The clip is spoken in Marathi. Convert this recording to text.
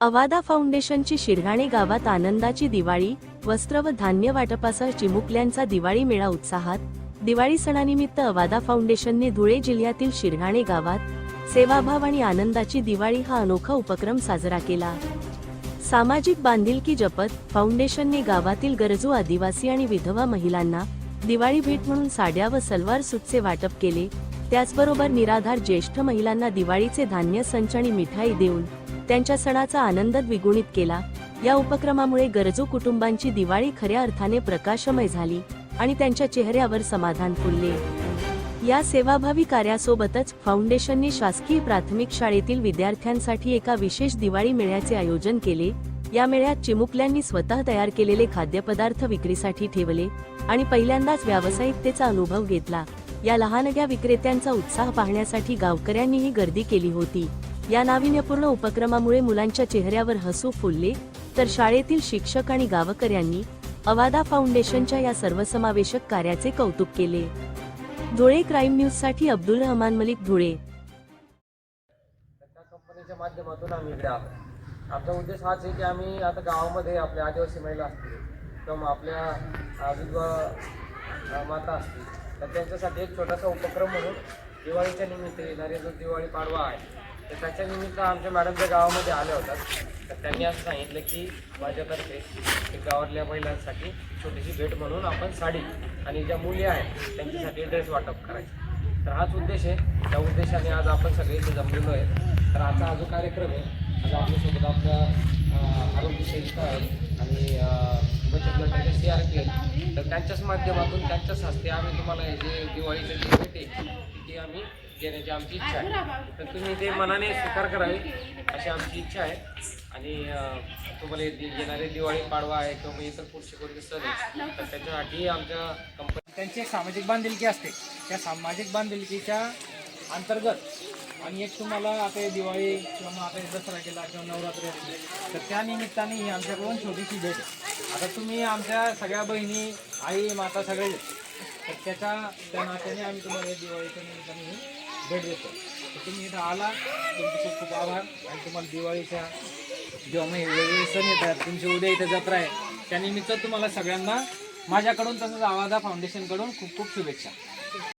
अवादा फाउंडेशनची शिरघाणे गावात आनंदाची दिवाळी वस्त्र व धान्य वाटपासह चिमुकल्यांचा दिवाळी मेळा उत्साहात. दिवाळी सणानिमित्त अवादा फाउंडेशनने धुळे जिल्ह्यातील शिरघाणे गावात सेवाभाव आणि आनंदाची दिवाळी हा अनोखा उपक्रम साजरा केला. सामाजिक बांधिलकी जपत फाउंडेशनने गावातील गरजू आदिवासी आणि विधवा महिलांना दिवाळी भेट म्हणून साड्या व सलवार सूटचे वाटप केले. त्याचबरोबर निराधार ज्येष्ठ महिलांना दिवाळीचे धान्य संच आणि मिठाई देऊन त्यांच्या सणाचा आनंद द्विगुणित केला. या उपक्रमामुळे गरजू कुटुंबांची दिवाळी खऱ्या अर्थाने प्रकाशमय झाली आणि त्यांच्या चेहऱ्यावर समाधान फुलले. या सेवाभावी कार्यासोबतच फाउंडेशनने शासकीय प्राथमिक शाळेतील विद्यार्थ्यांसाठी एका विशेष दिवाळी मेळ्याचे आयोजन केले. या मेळ्यात चिमुकल्यांनी स्वतः तयार केलेले खाद्यपदार्थ विक्रीसाठी ठेवले आणि पहिल्यांदाच व्यावसायिकतेचा अनुभव घेतला. या लहानग्या विक्रेत्यांचा उत्साह पाहण्यासाठी गावकऱ्यांनीही गर्दी केली होती. या नाविन्यपूर्ण उपक्रमामुळे मुलांच्या चेहऱ्यावर हसू फुलले तर शाळेतील शिक्षक आणि गावकऱ्यांनी अवादा फाउंडेशनच्या या सर्वसमावेशक कार्याचे कौतुक केले. धुळे क्राईम न्यूजसाठी अब्दुल रहमान मलिक धुळे. कंपनीच्या माध्यमातून आम्ही इकडे आलो. आमचा उद्देश हाच आहे की आम्ही आता गावामध्ये आपल्या आदिवासी महिला असतील किंवा मग आपल्या विधवा माता असतील तर त्यांच्यासाठी एक छोटासा उपक्रम म्हणून दिवाळीच्या निमित्त येणारे जो दिवाळी पाडवा आहे तर त्याच्या निमित्त आमच्या मॅडम त्या गावामध्ये आल्या होत्या तर त्यांनी असं सांगितलं की माझ्यातर्फे एक गावातल्या महिलांसाठी छोटीशी भेट म्हणून आपण साडी आणि ज्या मुली आहेत त्यांच्यासाठी ड्रेस वाटप करायचं. तर हाच उद्देश आहे. त्या उद्देशाने आज आपण सगळे इथे जमलेलो आहे. तर आजचा हा जो कार्यक्रम आहे आज आपल्यासोबत आपल्या आरोग्य सेविका आहे आणि बचत गटाचे सी आर पी आहेत. तर त्यांच्याच माध्यमातून त्यांच्याच हस्ते आम्ही तुम्हाला हे जे दिवाळीचे जे भेटे ते ती आम्ही देण्याची आमची इच्छा आहे. तर तुम्ही ते मनाने स्वीकार करावी अशी आमची इच्छा आहे. आणि तुम्हाला येणारे दिवाळी पाडवा आहे किंवा इतर पुढचे कोणते सण आहे तर त्याच्यासाठी आमच्या कंपनी त्यांची एक सामाजिक बांधिलकी असते. त्या सामाजिक बांधिलकीच्या अंतर्गत आणि एक तुम्हाला आता दिवाळी किंवा मग आता दसरा केला किंवा नवरात्री असते तर त्या निमित्ताने ही आमच्याकडून छोटीशी भेट. आहे आता तुम्ही आमच्या सगळ्या बहिणी आई माता सगळे तर त्याच्या त्या नात्याने आम्ही तुम्हाला दिवाळीच्या निमित्ताने भेट देतो. तर तुम्ही इथं आला तुमचे खूप खूप आभार. आणि तुम्हाला दिवाळीच्या जेव्हा मग वेगवेगळे सण येतात तुमची उद्या इथं जत्रा आहे त्यानिमित्त तुम्हाला सगळ्यांना माझ्याकडून तसंच आवाजा फाउंडेशनकडून खूप खूप शुभेच्छा.